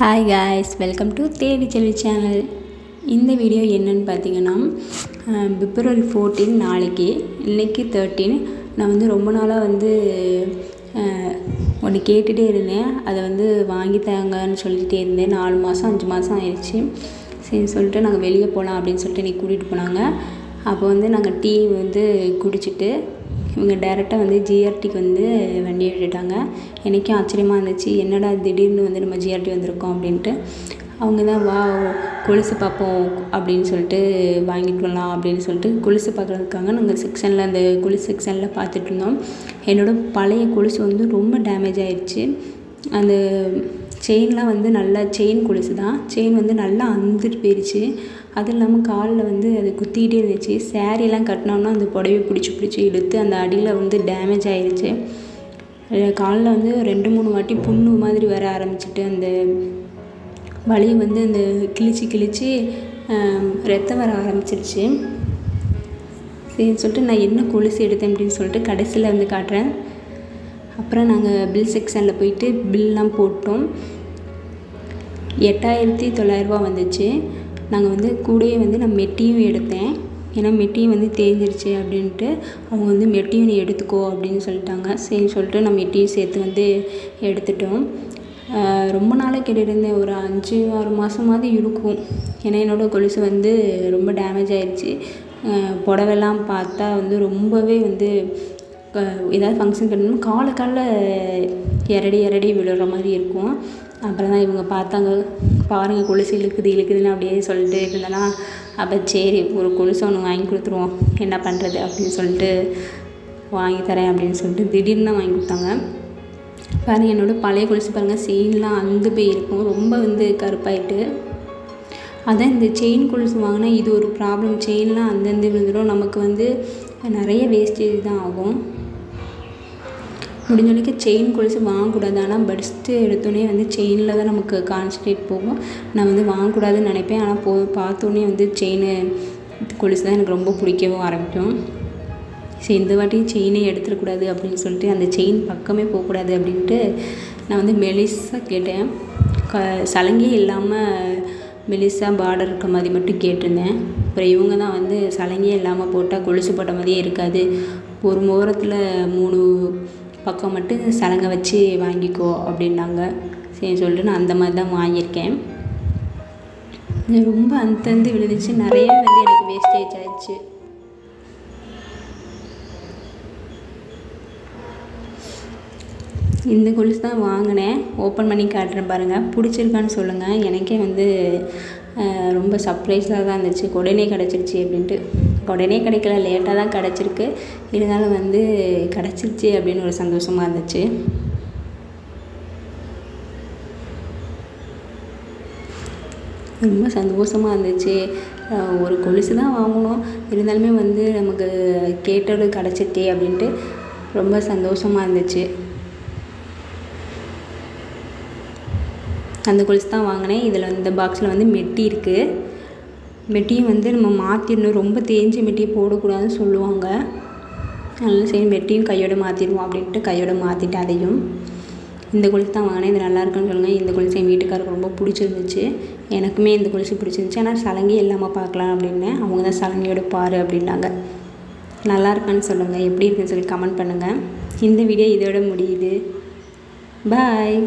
Hi guys welcome to Devi Selvi channel இந்த video என்னன்னு பார்த்தீங்கன்னா பிப்ரவரி ஃபோர்டீன் நாளைக்கு இன்றைக்கி தேர்ட்டீன் நான் வந்து ரொம்ப நாளாக வந்து ஒன்று கேட்டுகிட்டே இருந்தேன். அதை வந்து வாங்கி தாங்கன்னு சொல்லிகிட்டே இருந்தேன். நாலு மாதம் அஞ்சு மாதம் ஆயிடுச்சு. சரி சொல்லிட்டு நாங்கள் வெளியே போகலாம் அப்படின்னு சொல்லிட்டு இன்றைக்கி கூட்டிகிட்டு போனாங்க. அப்போ வந்து நாங்கள் டீ வந்து குடிச்சிட்டு இவங்க டேரெக்டாக வந்து ஜிஆர்டிக்கு வந்து வண்டியை விட்டுட்டாங்க எனக்கே ஆச்சரியமாக இருந்துச்சு என்னடா திடீர்னு வந்து நம்ம ஜிஆர்டி வந்திருக்கோம் அப்படின்ட்டு. அவங்க தான் வா கொலுசு பார்ப்போம் அப்படின்னு சொல்லிட்டு வாங்கிட்டு வரலாம் அப்படின்னு சொல்லிட்டு கொலுசு பார்க்குறதுக்காக நாங்கள் செக்ஷனில் அந்த கொலுசு செக்ஷனில் பார்த்துட்டு இருந்தோம். என்னோட பழைய கொலுசு வந்து ரொம்ப டேமேஜ் ஆயிடுச்சு அந்த செயின்லாம் வந்து நல்லா செயின் கொலுசு தான் செயின் வந்து நல்லா அந்துட்டு போயிடுச்சு அதுவும் இல்லாமல் காலில் வந்து அது குத்திக்கிட்டே இருந்துச்சு. சேரீலாம் கட்டினோம்னா அந்த புடவைய பிடிச்சி பிடிச்சி இழுத்து அந்த அடியில் வந்து டேமேஜ் ஆயிடுச்சு காலில் வந்து ரெண்டு மூணு வாட்டி புண்ணு மாதிரி வர ஆரம்பிச்சிட்டு அந்த வலி வந்து அந்த கிழிச்சு கிழிச்சு ரத்தம் வர ஆரம்பிச்சிருச்சு. சரின்னு சொல்லிட்டு நான் என்ன கொலுசு எடுத்தேன் அப்படின்னு சொல்லிட்டு கடைசியில் வந்து காட்டுறேன். அப்புறம் நாங்கள் பில் செக்ஷனில் போயிட்டு பில்லாம் போட்டோம். எட்டாயிரத்தி தொள்ளாயிரரூபா வந்துச்சு. நாங்கள் வந்து கூடயே வந்து நான் மெட்டியும் எடுத்தேன். ஏன்னா மெட்டியும் வந்து தேஞ்சிருச்சு அப்படின்ட்டு அவங்க வந்து மெட்டியும் நீ எடுத்துக்கோ அப்படின்னு சொல்லிட்டாங்க. சரி சொல்லிட்டு நான் மெட்டியும் சேர்த்து வந்து எடுத்துட்டோம். ரொம்ப நாளாக கேட்டுருந்தேன் ஒரு அஞ்சு ஆறு மாதமாவது இருக்கும். ஏன்னா என்னோடய கொலுசு வந்து ரொம்ப டேமேஜ் ஆயிடுச்சு ஆஹ் புடவெல்லாம் பார்த்தா வந்து ரொம்பவே வந்து ஏதாவது ஃபங்க்ஷன் கட்டணும் காலை காலில் இரடி இரடி விழுற மாதிரி இருக்கும். அப்புறம் தான் இவங்க பார்த்தாங்க பாருங்கள் கொலுசு இழுக்குது இழுக்குதுன்னு அப்படியே சொல்லிட்டு இருந்தேன்னா அப்போ சரி ஒரு கொலுசு ஒன்று வாங்கி கொடுத்துருவோம். என்ன பண்ணுறது அப்படின்னு சொல்லிட்டு வாங்கி தரேன் அப்படின்னு சொல்லிட்டு திடீர்னு தான் வாங்கி கொடுத்தாங்க. பாருங்கள் என்னோடய பழைய கொலுசு பாருங்கள் செயின்லாம் அந்து போயிருக்கும். ரொம்ப வந்து கருப்பாயிட்டு. அதான் இந்த செயின் கொலுசு வாங்கினா இது ஒரு ப்ராப்ளம் செயின்லாம் அந்தந்து விழுந்துடும். நமக்கு வந்து நிறைய வேஸ்டேஜ் தான் ஆகும். முடிஞ்ச வரைக்கும் செயின் கொலுசு வாங்கக்கூடாது. ஆனால் பட்ஸ்ட்டு எடுத்தோடனே வந்து செயினில் தான் நமக்கு கான்சன்ட்ரேட் போகும். நான் வந்து வாங்கக்கூடாதுன்னு நினைப்பேன். ஆனால் போ பார்த்தோன்னே வந்து செயின் கொலுசு தான் எனக்கு ரொம்ப பிடிக்கவும் ஆரம்பிக்கும். சரி இந்த வாட்டி செயினே எடுத்துடக்கூடாது அப்படின்னு சொல்லிட்டு அந்த செயின் பக்கமே போகக்கூடாது அப்படின்ட்டு நான் வந்து மெலிஸாக கேட்டேன். க சலங்கே இல்லாமல் மெலிசாக பார்டர் இருக்க மாதிரி மட்டும் கேட்டிருந்தேன். அப்புறம் இவங்க தான் வந்து சலங்கே இல்லாமல் போட்டால் கொலுசு போட்ட மாதிரியே இருக்காது. ஒரு மோரத்தில் மூணு பக்கம் மட்டும் சலங்கை வச்சு வாங்கிக்கோ அப்படின்னாங்க. சரி சொல்லிட்டு நான் அந்த மாதிரி தான் வாங்கியிருக்கேன். ரொம்ப அந்தந்து விழுந்துச்சு. நிறைய வந்து எனக்கு வேஸ்டேஜ் ஆயிடுச்சு. இந்த கொலுசு தான் வாங்கினேன். ஓப்பன் பண்ணி காட்டுறேன் பாருங்கள் பிடிச்சிருக்கான்னு சொல்லுங்கள் எனக்கே வந்து ரொம்ப சர்ப்ரைஸாக தான் இருந்துச்சு. உடனே கிடச்சிருச்சு அப்படின்ட்டு. உடனே கிடைக்கல. லேட்டாக தான் கிடச்சிருக்கு. இருந்தாலும் வந்து கிடச்சிருச்சு அப்படின்னு ஒரு சந்தோஷமாக இருந்துச்சு. ரொம்ப சந்தோஷமாக இருந்துச்சு. ஒரு கொலுசு தான் வாங்கினோம் இருந்தாலுமே வந்து நமக்கு கேட்டது கிடச்சிருக்கே அப்படின்ட்டு ரொம்ப சந்தோஷமாக இருந்துச்சு. அந்த கொலுசு தான் வாங்கினேன். இதில் இந்த பாக்ஸில் வந்து மெட்டி இருக்குது மெட்டியும் வந்து நம்ம மாற்றிடணும் ரொம்ப தேஞ்ச மெட்டியை போடக்கூடாதுன்னு சொல்லுவாங்க. அதனால் சரி மெட்டியும் கையோடு மாற்றிடுவோம் அப்படின்ட்டு கையோடு மாற்றிட்டு அதையும். இந்த கொலுசு தான் வாங்கினேன். இது நல்லா இருக்குன்னு சொல்லுங்கள் இந்த கொலுசு என் வீட்டுக்காருக்கு ரொம்ப பிடிச்சிருந்துச்சு. எனக்குமே இந்த கொலுசு பிடிச்சிருந்துச்சு. ஆனால் சலங்கே இல்லாமல் பார்க்கலாம் அப்படின்னேன். அவங்க தான் சலங்கையோட பாரு அப்படின்னாங்க. நல்லா இருக்கான்னு சொல்லுங்கள் எப்படி இருக்குன்னு சொல்லி கமெண்ட் பண்ணுங்கள் இந்த வீடியோ இதோட முடியுது. பாய்